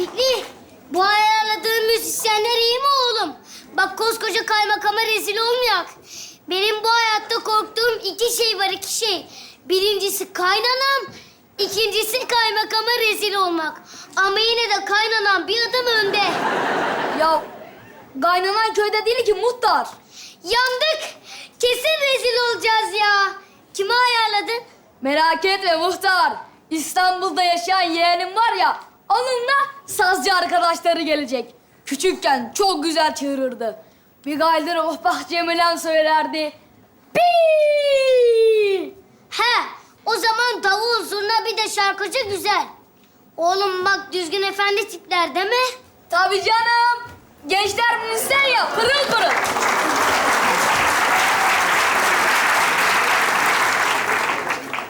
Fikri, bu ayarladığın müzisyenler iyi mi oğlum? Bak koskoca kaymakama rezil olmayak. Benim bu hayatta korktuğum iki şey var, iki şey. Birincisi kaynanam, ikincisi kaymakama rezil olmak. Ama yine de kaynanam bir adım önde. Ya kaynanan köyde değil ki muhtar. Yandık. Kesin rezil olacağız ya. Kimi ayarladın? Merak etme muhtar. İstanbul'da yaşayan yeğenim var ya, onunla sazcı arkadaşları gelecek. Küçükken çok güzel çığırırdı. Bir gaydır oh bah Cemilen söylerdi. Pi! He, o zaman davul zurna bir de şarkıcı güzel. Oğlum bak düzgün efendi tipler değil mi? Tabii canım. Gençler müzisyen ya, pırıl pırıl.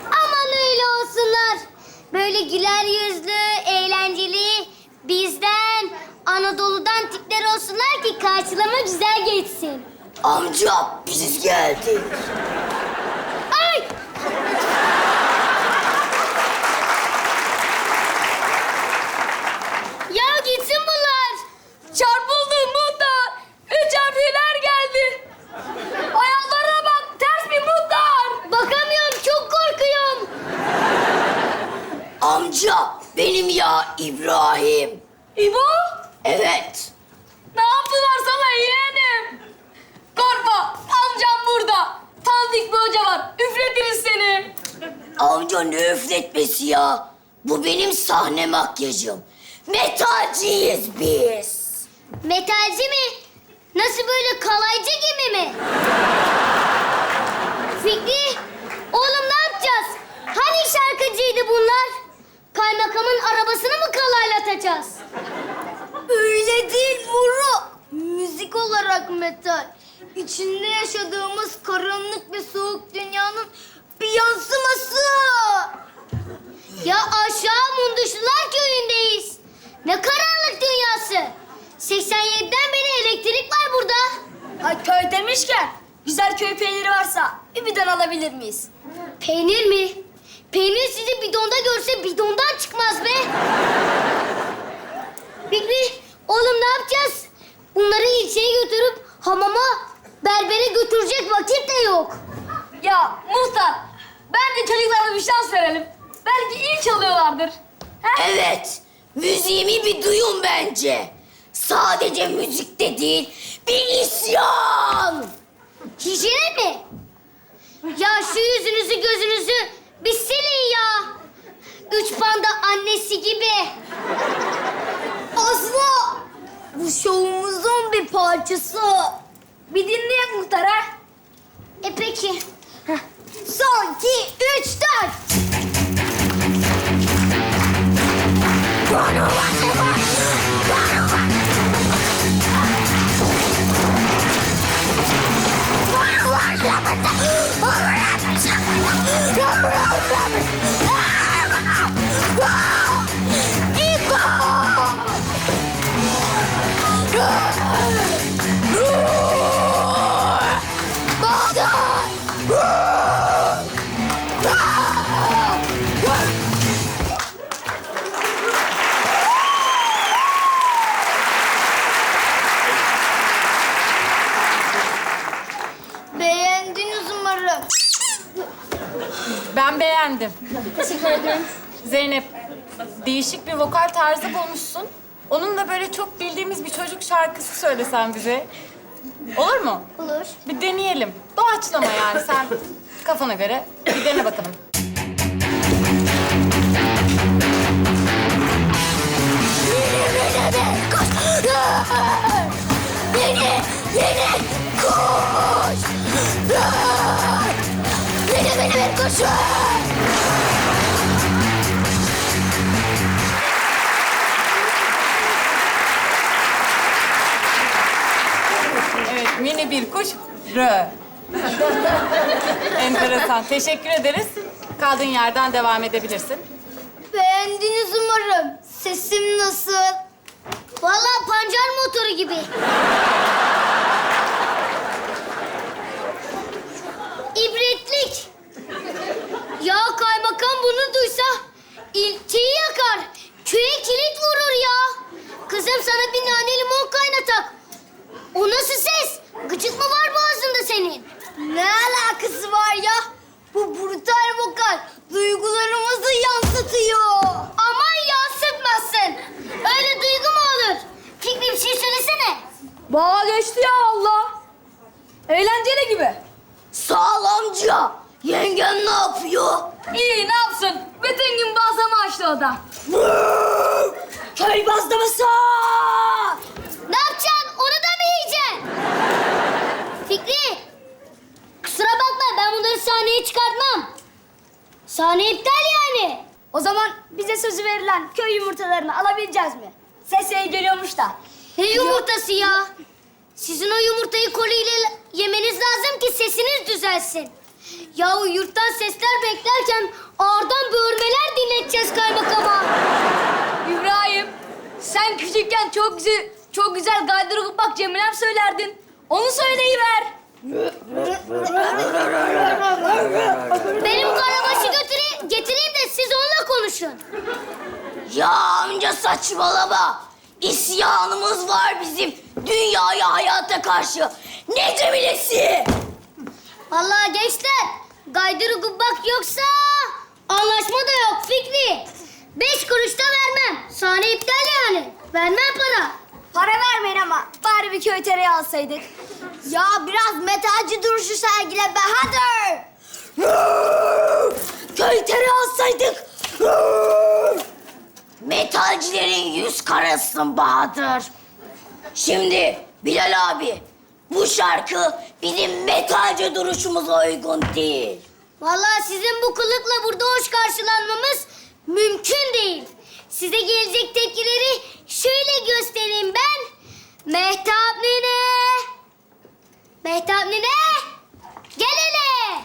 Aman öyle olsunlar. Böyle güler yüzlü, eğlenceli, bizden, Anadolu'dan tipler olsunlar ki karşılama güzel geçsin. Amca biz geldik. Ay! Ya gitsin bunlar. Çarpıldım muhtar. Üç harfler geldi. Ayaklarına bak, ters bir muhtar. Bakamıyorum, çok korkuyorum. Amca benim ya İbrahim. İbo, Evet. ne yaptılar sana yeğenim? Korkma, amcam burada. Tanıdık bir hoca var, üfletiriz seni. Amca ne üfletmesi ya? Bu benim sahne makyajım. Metalciyiz biz. Metalci mi? Nasıl böyle kalaycı gibi mi? Fikri, oğlum ne yapacağız? Hani şarkıcıydı bunlar? Kalaylatacağız? Öyle değil Muru. Müzik olarak metal. İçinde yaşadığımız karanlık ve soğuk dünyanın bir yansıması. Ya aşağı Munduşlular köyündeyiz. Ne karanlık dünyası. 87'den beri elektrik var burada. Ha, köy demişken, güzel köy peyniri varsa bir alabilir miyiz? Peynir mi? Peynir sizi bidonda görse bidondan çıkmaz be. Fikri, oğlum ne yapacağız? Bunları ilçeye götürüp hamama, berbere götürecek vakit de yok. Ya muhtar, bence çocuklara bir şans verelim. Belki iyi çalıyorlardır. He? Evet. Müziğimi bir duyun bence. Sadece müzikte değil, bir isyan. Hijyen mi? Ya şu yüzünüzü gözünüzü bir silin ya. Üç panda annesi gibi. Aslı bu şovumuzun bir parçası. Bir dinleyin muhtar ha. E peki. Son, iki, üç, dört. Beğendiniz beğendim. Teşekkür ederim. Zeynep, değişik bir vokal tarzı bulmuşsun. Onunla böyle çok bildiğimiz bir çocuk şarkısı söylesen bize. Olur mu? Olur. Bir deneyelim. Doğaçlama yani sen kafana göre bir dene bakalım. Beni, beni koş. Beni. Evet, mini bir kuş. Rö. Enteresan. Teşekkür ederiz. Kaldığın yerden devam edebilirsin. Beğendiniz umarım. Sesim nasıl? Vallahi pancar motoru gibi. Ya kaymakam bunu duysa ilçeyi yakar. Köye kilit vurur ya. Kızım sana bir nane limon kaynatak. O nasıl ses? Gıcık mı var boğazında senin? Ne alakası var ya? Bu brutal vokal duygularımızı yansıtıyor. Aman yansıtmasın. Öyle duygu mu olur? Fikri bir şey söylesene. Bağa geçti ya Allah. Eğlenceli gibi. Sağ ol amca. Yengen ne yapıyor? İyi ne yapsın? Bütün gün bazlama açtı o da. Köy bazlaması. Ne yapacaksın? Onu da mı yiyeceksin? Fikri. Kusura bakma ben bunları sahneye çıkartmam. Sahne iptal yani. O zaman bize sözü verilen köy yumurtalarını alabileceğiz mi? Ses iyi geliyormuş da. Ne yumurtası ya? Sizin o yumurtayı koliyle yemeniz lazım ki sesiniz düzelsin. Yahu yurttan sesler beklerken ağırdan böğürmeler dinleteceğiz kaymakama. İbrahim, sen küçükken çok güzel, çok güzel gaydırıp bak Cemilem söylerdin. Onu söyleyiver. Benim karabaşı götüreyim, getireyim de siz onunla konuşun. Ya amca saçmalama. İsyanımız var bizim dünyaya hayata karşı. Ne cemilesi? Vallahi gençler, gaydırı gubbak yoksa anlaşma da yok Fikri. Beş kuruş da vermem. Sahne iptal yani. Vermem para. Para vermeyin ama bari bir köy tereyağı alsaydık. Ya biraz metalci duruşu sergile Bahadır. köy tereyağı alsaydık. Metalcilerin yüz karasın Bahadır. Şimdi Bilal abi bu şarkı bizim metalci duruşumuza uygun değil. Vallahi sizin bu kılıkla burada hoş karşılanmamız mümkün değil. Size gelecek tepkileri şöyle göstereyim ben. Mehtap nene. Mehtap nene. Gel hele.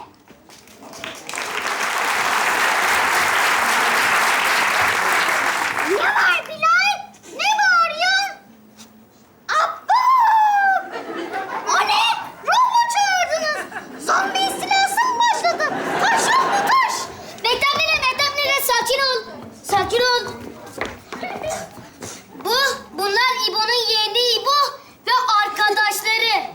Ne var Bilal? Ne bağırıyorsun? Abba! O ne? Ruh mu çağırdınız? Zombi istilası mı başladı? Taş yok mu taş? Mehtap nene, Mehtap nene sakin ol. Sakin ol. Bu, bunlar İbo'nun yeğeni İbo ve arkadaşları.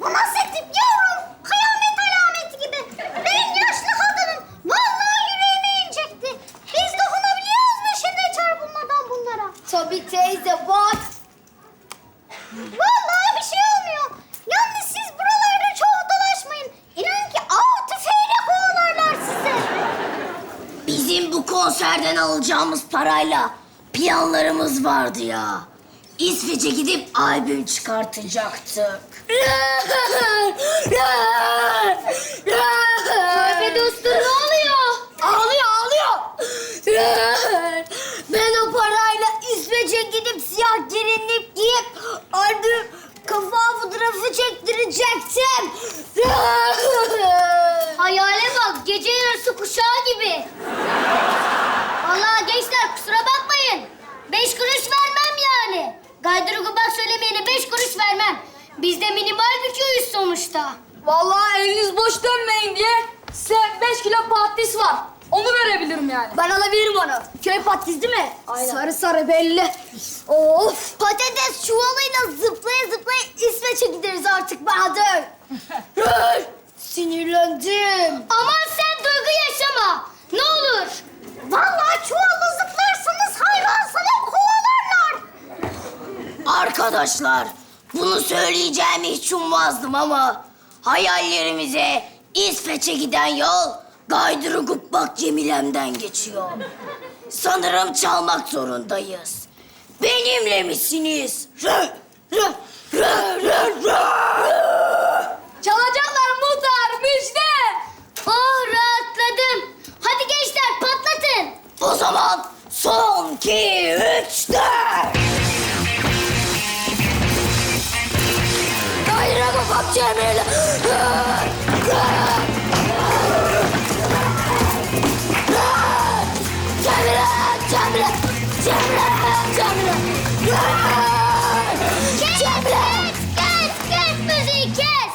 Bu nasıl tip yavrum? Kıyamet alameti gibi. Ben yaşlı kadınım. Vallahi yüreğime inecekti. Biz dokunabiliyoruz mu şimdi çarpılmadan bunlara? Tabii teyze bak. Vallahi bir şey olmuyor. Yalnız siz buralarda çok dolaşmayın. İnan ki av tüfeğiyle kovalarlar sizi. Bizim bu konserden alacağımız parayla planlarımız vardı ya. İsveç'e gidip albüm çıkartacaktık. Tövbe dostum ne oluyor? Ağlıyor, ağlıyor. Ben o parayla İsveç'e gidip siyah gelinlik giyip albüm kafa fotoğrafı çektirecektim. Hayale bak gece yarısı kuşağı gibi. Vallahi gençler kusura bakmayın. Beş kuruş vermem yani. Gaydırıgı bak söylemeyene beş kuruş vermem. Bizde minimal bir köyüz sonuçta. Vallahi eliniz boş dönmeyin diye size beş kilo patates var. Onu verebilirim yani. Ben alabilirim onu. Köy patates değil mi? Sarı sarı belli. Of patates çuvalıyla zıplaya zıplaya İsveç'e gideriz artık Bahadır. Sinirlendim. Aman sen duygu yaşama. Ne olur. Vallahi çuvalla zıplarsanız hayvan sana kovalarlar. Arkadaşlar bunu söyleyeceğimi hiç ummazdım ama hayallerimize İsveç'e giden yol Gaydırı Gubbak Cemilem'den geçiyor. Sanırım çalmak zorundayız. Benimle misiniz? Rö, rö, rö, rö, rö. Çalacaklar muhtar müjde. Oh rahatladım. Hadi gençler patlatın. O zaman son iki, üç, dört. Gayrı Cemile. Cemile, Cemile, Cemile, Cemile. Cemile. Kes, kes müziği kes.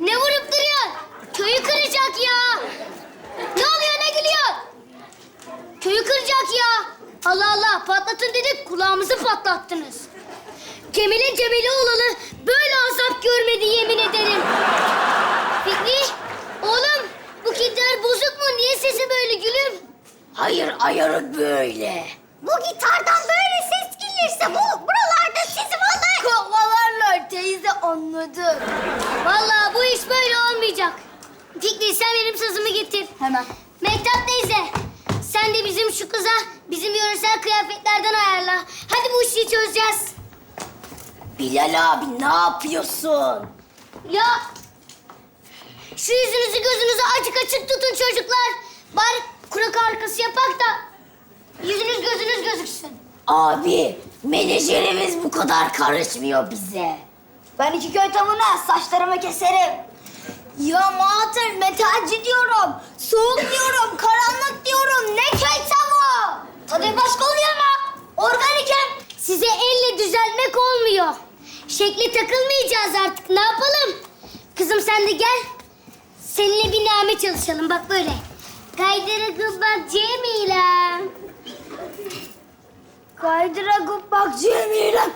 Ne vurup duruyorsun? Köyü kıracak ya. Ne oluyor ne gülüyorsun? Köyü kıracak ya. Allah Allah patlatın dedik kulağımızı patlattınız. Cemile Cemile olalı böyle azap görmedi yemin ederim. Fikri, oğlum bu gitar bozuk mu? Niye sesi böyle gülüm? Hayır ayarı böyle. Bu gitardan böyle ses gelirse bu buralarda sizi vallahi... Kovalarlar teyze anladım. Vallahi bu iş böyle olmayacak. Fikri sen benim sazımı getir. Hemen. Mehtap teyze, sen de bizim şu kıza bizim yöresel kıyafetlerden ayarla. Hadi bu işi çözeceğiz. Bilal abi ne yapıyorsun? Ya şu yüzünüzü gözünüzü açık açık tutun çocuklar. Bari kurak arkası yapak da yüzünüz gözünüz gözüksün. Abi menajerimiz bu kadar karışmıyor bize. Ben iki köy tavuğuna saçlarımı keserim. Ya Mater metalci diyorum. Soğuk diyorum. Karanlık diyorum. Ne köy tavuğu? Tadı başka oluyor mu? Organikim. Size elle düzeltmek olmuyor. Şekli takılmayacağız artık. Ne yapalım? Kızım sen de gel. Seninle bir name çalışalım. Bak böyle. Kaydırı bak Cemile. Kaydıra bak Cemilem.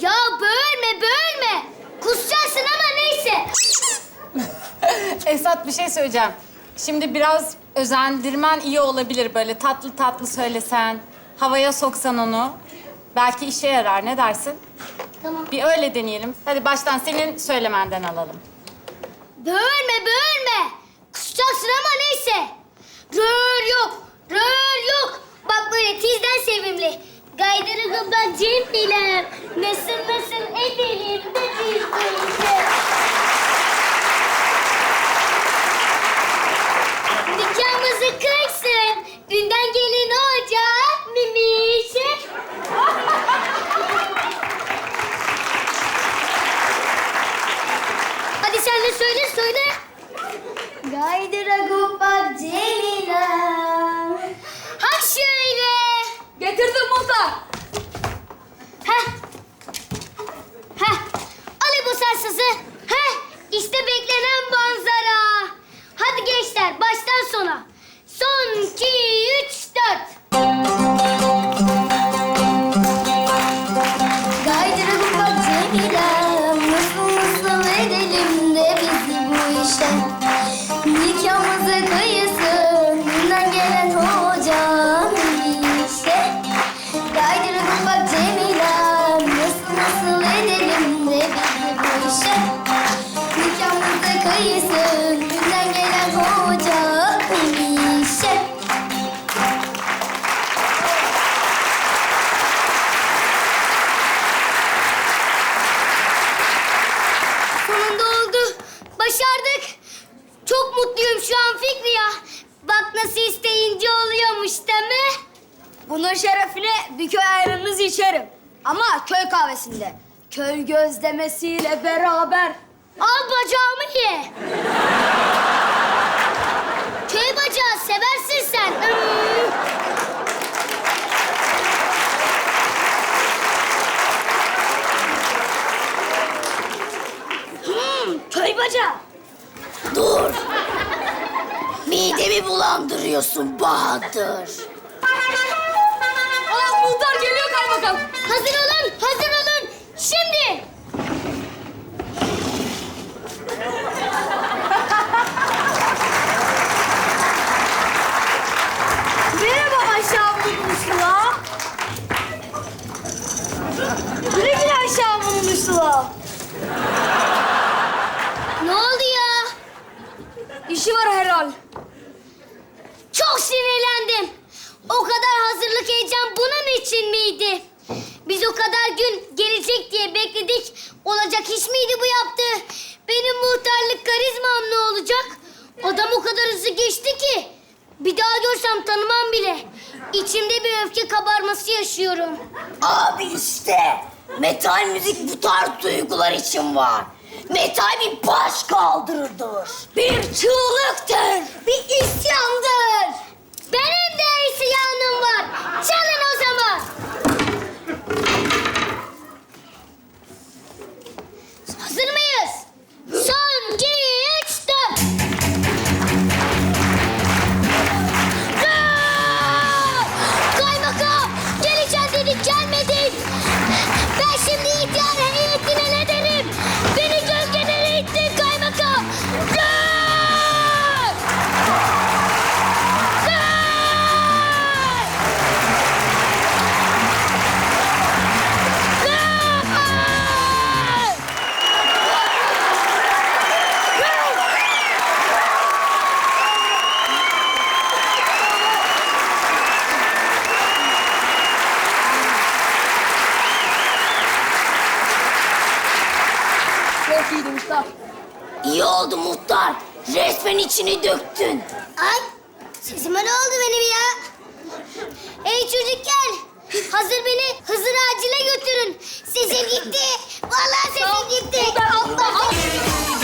Ya bölme bölme. Kusacaksın ama neyse. Esat bir şey söyleyeceğim. Şimdi biraz özendirmen iyi olabilir böyle tatlı tatlı söylesen, havaya soksan onu. Belki işe yarar ne dersin? Tamam. Bir öyle deneyelim. Hadi baştan senin söylemenden alalım. Bölme bölme. Kusacaksın ama neyse. Rör yok. Rör yok. Bak böyle tizden sevimli. Gaydırı gıbdan Cemile. Nasıl nasıl edelim de böyle. Nikahımızı kırsın. Köy kahvesinde. Köy gözlemesiyle beraber. Al bacağımı ye. Köy bacağı seversin sen. Hmm. Köy bacağı. Dur. Midemi bulandırıyorsun Bahadır. Aa, muhtar geliyor kaymakam. Hazır olun. İşi var herhal. Çok sinirlendim. O kadar hazırlık heyecan bunun için miydi? Biz o kadar gün gelecek diye bekledik. Olacak iş miydi bu yaptığı? Benim muhtarlık karizmam ne olacak? Adam o kadar hızlı geçti ki. Bir daha görsem tanımam bile. İçimde bir öfke kabarması yaşıyorum. Abi işte. Metal müzik bu tarz duygular için var. Metal bir baş kaldırıdır. Bir çığlıktır. Bir isyandır. Benim de isyanım var. Çalın o zaman. Hazır mıyız? İyi oldu muhtar. Resmen içini döktün. Ay sesime ne oldu benim ya? Ey çocuk gel. Hazır beni Hızır Ağacı'na götürün. Sesim gitti. Vallahi sesim gitti. Allah Allah.